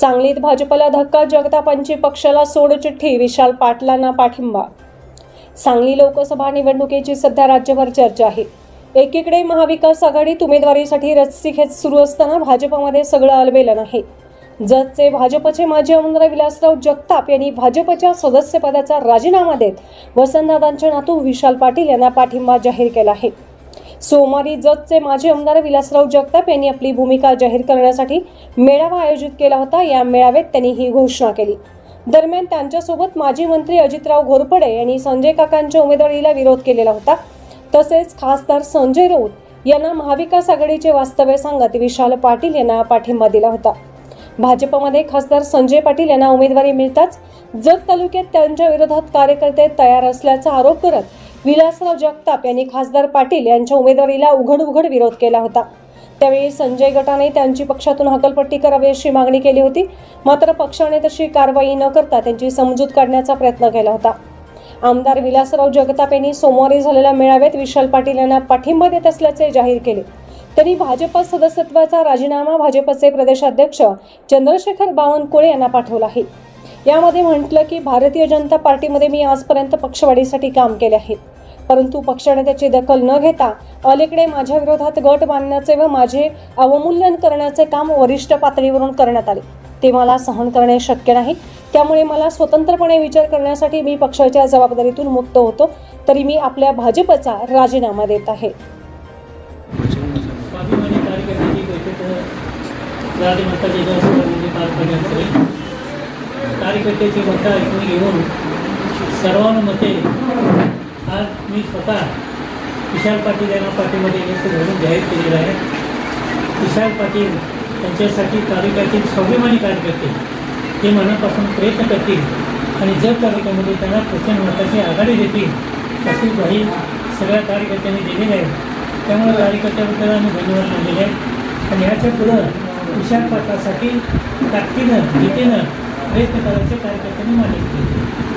सांगलीत भाजपला धक्का जगतापांची पक्षाला सोडचिठ्ठी विशाल पाटलांना पाठिंबा. सांगली लोकसभा निवडणुकीची सध्या राज्यभर चर्चा आहे. एकीकडे महाविकास आघाडीत उमेदवारीसाठी रस्सीखेच सुरू असताना भाजपमध्ये सगळं अलबेलन आहे. जतचे भाजपचे माजी आमदार विलासराव जगताप यांनी भाजपच्या सदस्यपदाचा राजीनामा देत वसंतदादांचे नातू विशाल पाटील यांना पाठिंबा जाहीर केला आहे. सोमवारी जतचे माजी आमदार विलासराव जगताप यांनी आपली भूमिका जाहीर करण्यासाठी मेळावा आयोजित केला होता. या मेळाव्यात त्यांनी ही घोषणा केली. दरम्यान त्यांच्यासोबत माजी मंत्री अजितराव घोरपडे यांनी संजय काकांच्या उमेदवारीला विरोध केलेला होता. तसेच खासदार संजय राऊत यांना महाविकास आघाडीचे वास्तव्य सांगत विशाल पाटील यांना पाठिंबा दिला होता. भाजपमध्ये खासदार संजय पाटील यांना उमेदवारी मिळताच जत तालुक्यात त्यांच्या विरोधात कार्यकर्ते तयार असल्याचा आरोप करत विलासराव जगताप यांनी खासदार पाटील यांच्या उमेदवारीला उघड उघड विरोध केला होता. त्यावेळी संजय गटाने त्यांची पक्षातून हकलपट्टी करावी अशी मागणी केली होती. मात्र पक्षाने तशी कारवाई न करता त्यांची समजूत काढण्याचा प्रयत्न केला होता. आमदार विलासराव जगताप यांनी सोमवारी झालेल्या मेळाव्यात विशाल पाटील यांना पाठिंबा देत असल्याचे जाहीर केले. त्यांनी भाजप सदस्यत्वाचा राजीनामा भाजपचे प्रदेशाध्यक्ष चंद्रशेखर बावनकुळे यांना पाठवला आहे. यामध्ये म्हटलं की भारतीय जनता पार्टीमध्ये मी आजपर्यंत पक्षवाढीसाठी काम केले आहे. परंतु पक्षाने त्याची दखल न घेता अलीकडे माझ्या विरोधात गट बांधण्याचे व माझे अवमूल्यन करण्याचे काम वरिष्ठ पातळीवरून करण्यात आले. ते मला सहन करणे शक्य नाही. त्यामुळे मला स्वतंत्रपणे विचार करण्यासाठी मी पक्षाच्या जबाबदारीतून मुक्त होतो तरी मी आपल्या भाजपचा राजीनामा देत आहे. कार्यकर्त्याची मतं ऐकून घेऊन सर्वानुमते मी स्वतः विशाल पाटील यांना पाठीमध्ये देण्याचं धोरण जाहीर केलेलं आहे. विशाल पाटील त्यांच्यासाठी तालुक्यातील स्वाभिमानी कार्यकर्ते. ते मनापासून प्रयत्न करतील आणि जर तालुक्यामध्ये त्यांना प्रचंड मताची आघाडी देतील अशी ग्वाही सगळ्या कार्यकर्त्यांनी दिलेली आहे. त्यामुळे कार्यकर्त्याबद्दल आम्ही धन्यवाद मानलेले आहे. आणि ह्याच्या पुढं विशाल पाटासाठी ताकदीनं जिद्दीनं प्रयत्न करायचे कार्यकर्त्यांनी मान्य केले.